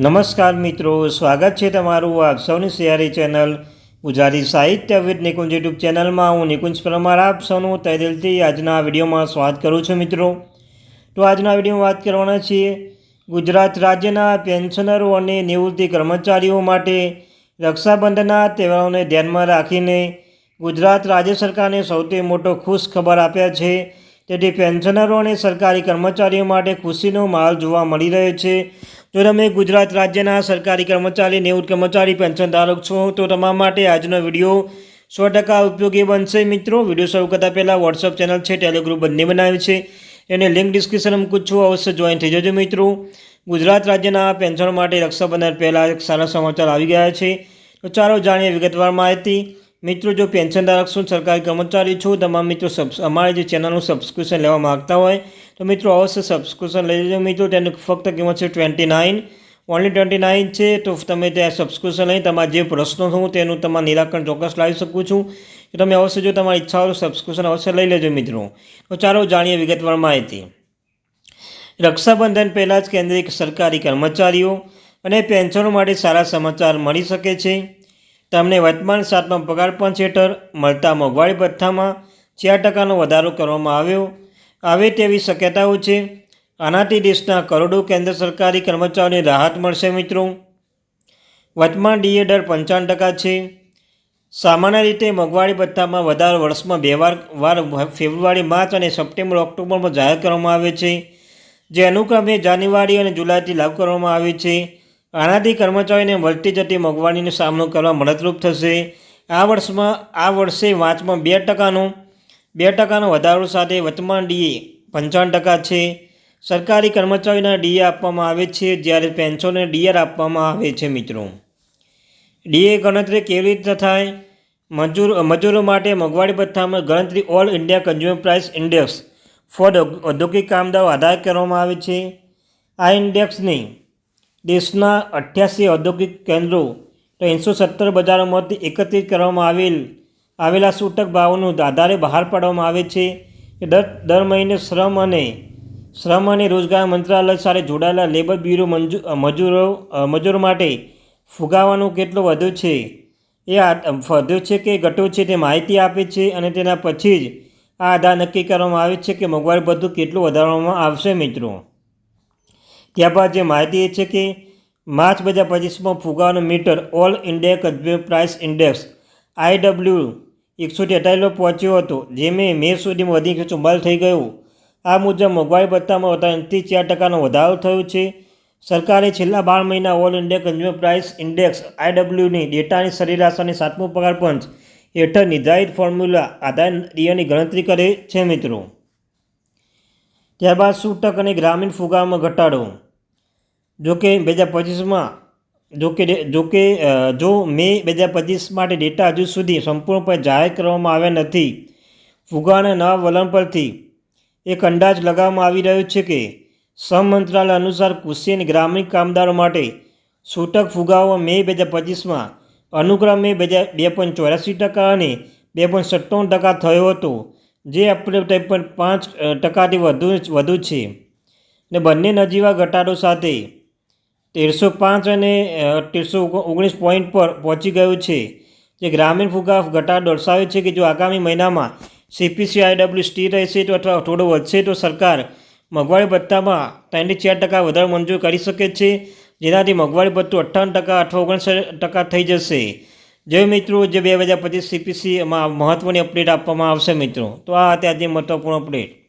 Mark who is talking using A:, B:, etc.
A: નમસ્કાર મિત્રો, સ્વાગત છે તમારું આપ સૌની સિયારી ચેનલ ગુજરાતી સાહિત્ય વિદ નિકુંજ યુટ્યુબ ચેનલમાં. હું નિકુંજ પરમાર, આપ સૌનું તય દિલથી આજના વિડીયોમાં સ્વાગત કરું છું મિત્રો. તો આજના વિડીયોમાં વાત કરવાના છીએ ગુજરાત રાજ્યના પેન્શનરો અને નિવૃત્તિ કર્મચારીઓ માટે રક્ષાબંધનના તહેવારોને ધ્યાનમાં રાખીને ગુજરાત રાજ્ય સરકારને સૌથી મોટો ખુશ ખબર આપ્યા છે. તેથી પેન્શનરો અને સરકારી કર્મચારીઓ માટે ખુશીનો માહોલ જોવા મળી રહ્યો છે. જો તમે ગુજરાત રાજ્યના સરકારી કર્મચારી, નેવું કર્મચારી પેન્શન ધારક છો, તો તમારા માટે આજનો વીડિયો સો ટકા ઉપયોગી બનશે. મિત્રો, વીડિયો શરૂ કરતાં પહેલાં વોટ્સઅપ ચેનલ છે ટેલિગ્રુપ બંને બનાવી છે. એને લિંક ડિસ્ક્રિપ્શન મૂકું છું. અવશ્ય જોઈન થઈ જજો મિત્રો. ગુજરાત રાજ્યના પેન્શન માટે રક્ષાબંધન પહેલાં એક સારા સમાચાર આવી ગયા છે. તો ચાલો જાણીએ વિગતવાર માહિતી. મિત્રો, જો પેન્શન ધારક છો સરકારી કર્મચારી છો, તમામ મિત્રો સબ અમારી જે ચેનલનું સબસ્ક્રિપ્શન લેવા માગતા હોય, તો મિત્રો અવશ્ય સબસ્ક્રિપ્શન લઈ લેજો. મિત્રો, તેની ફક્ત કિંમત છે twenty nine only twenty nine છે, તો તમે ત્યાં સબસ્ક્રિપ્શન લઈ તમારા જે પ્રશ્નો હું તેનું તમારા નિરાકરણ ચોક્કસ લાવી શકું છું. તો તમે અવશ્ય જો તમારી ઈચ્છા હોય સબસ્ક્રિપ્શન અવશ્ય લઈ લેજો, મિત્રો. તો ચાલો જાણીએ વિગતવાર માહિતી. રક્ષાબંધન પહેલાં જ કેન્દ્રીય સરકારી કર્મચારીઓ અને પેન્શનો માટે સારા સમાચાર મળી શકે છે. તમને વર્તમાન સાતમા પગાર પંચ હેઠળ મળતા મોંઘવારી ભથ્થામાં ચાર ટકાનો વધારો કરવામાં આવ્યો. આવે તેવી શક્યતાઓ છે. આનાથી દેશના કરોડો કેન્દ્ર સરકારી કર્મચારીઓને રાહત મળશે મિત્રો. વર્તમાન ડીએ દર પંચાવન ટકા છે. સામાન્ય રીતે મોંઘવારી ભથ્થામાં વધારો વર્ષમાં બે વાર વાર ફેબ્રુઆરી, માર્ચ અને સપ્ટેમ્બર, ઓક્ટોબરમાં જાહેર કરવામાં આવે છે. જે અનુક્રમે જાન્યુઆરી અને જુલાઈથી લાગુ કરવામાં આવે છે. આનાથી કર્મચારીઓને વધતી જતી મોંઘવારીનો સામનો કરવા મદદરૂપ થશે. આ વર્ષમાં, આ વર્ષે વાંચમાં બે ટકાનો બે ટકાનો વધારો સાથે વર્તમાન ડીએ પંચાવન ટકા છે. સરકારી કર્મચારીઓના ડીએ આપવામાં આવે છે, જ્યારે પેન્શનને ડીઆર આપવામાં આવે છે, મિત્રો. ડીએ ગણતરી કેવી રીતે થાય? મજૂર, મજૂરો માટે મોંઘવારી ભથ્થામાં ગણતરી all India consumer price index for ઔદ્યોગિક કામદારો આધાર કરવામાં આવે છે. આ ઇન્ડેક્સની દેશના અઠ્યાસી ઔદ્યોગિક કેન્દ્રો ત્રણસો સત્તર બજારોમાંથી એકત્રિત કરવામાં આવેલ, આવેલા સૂટક ભાવોનું આધારે બહાર પાડવામાં આવે છે દર દર મહિને શ્રમ અને શ્રમ અને રોજગાર મંત્રાલય સાથે જોડાયેલા લેબર બ્યુરો મંજુ, મજૂરો મજૂરો માટે ફુગાવાનું કેટલું વધુ છે? એ વધ્યો છે કે ઘટ્યો છે તે માહિતી આપે છે અને તેના પછી જ આ આધાર નક્કી કરવામાં આવે છે કે મોંઘવારી બધું કેટલું વધારવામાં આવશે મિત્રો? ત્યારબાદ જે માહિતી એ છે કે માર્ચ બે હજાર પચીસમાં ફુગાવાનો meter all India consumer price index IW એકસો તેતાલીસ પહોંચ્યો હતો, જે મેં મે સુધીમાં વધી એકસો ચુમ્માલીસ થઈ ગયું. આ મુજબ મોંઘવારી ભથ્થામાં ત્રણથી ચાર ટકાનો વધારો થયો છે. સરકારે છેલ્લા બાર મહિના all India consumer price index આઈડબલ્યુની ડેટાની સરેરાશ અને સાતમું પગાર પંચ હેઠળ નિર્ધારિત ફોર્મ્યુલા આધાર ડીઓની ગણતરી કરે છે મિત્રો. ત્યારબાદ સૂટક અને ગ્રામીણ ફુગામાં ઘટાડો. જોકે બે હજાર પચીસમાં જોકે જોકે જો મે બે હજાર પચીસ માટે ડેટા હજુ સુધી સંપૂર્ણપણે જાહેર કરવામાં આવ્યા નથી, ફુગાના નવા વલણ પરથી એક અંદાજ લગાવવામાં આવી રહ્યો છે કે શ્રમ મંત્રાલય અનુસાર કૃષિ અને ગ્રામીણ કામદારો માટે સૂટક ફુગાવો મે બે હજાર પચીસમાં અનુક્રમે બે હજાર બે પોઈન્ટ ચોરાસી ટકા અને બે પોઈન્ટ સત્તાવન ટકા થયો હતો. જે ટાઈપ પણ પાંચ ટકાથી વધુ વધુ છે. ને બંને નજીવા ઘટાડો સાથે તેરસો પાંચ અને તેરસો ઓગણીસ પોઈન્ટ પર પહોંચી ગયું છે. જે ગ્રામીણ ફુગાફ ઘટાડો દર્શાવે છે કે જો આગામી મહિનામાં સીપીસી આઈડબ્લ્યુ સ્ટીર રહેશે તો અથવા થોડો વધશે તો સરકાર મોંઘવારી ભથ્થામાં ત્રણથી ચાર ટકા વધારો મંજૂર કરી શકે છે. જેનાથી મોંઘવારી ભથ્થું અઠ્ઠાવન ટકા અથવા ઓગણસાઠ ટકા થઈ જશે. જે મિત્રો, જે બે હજાર પચીસ સીપીસીમાં મહત્ત્વની અપડેટ આપવામાં આવશે મિત્રો. તો આ હતી આજે મહત્ત્વપૂર્ણ અપડેટ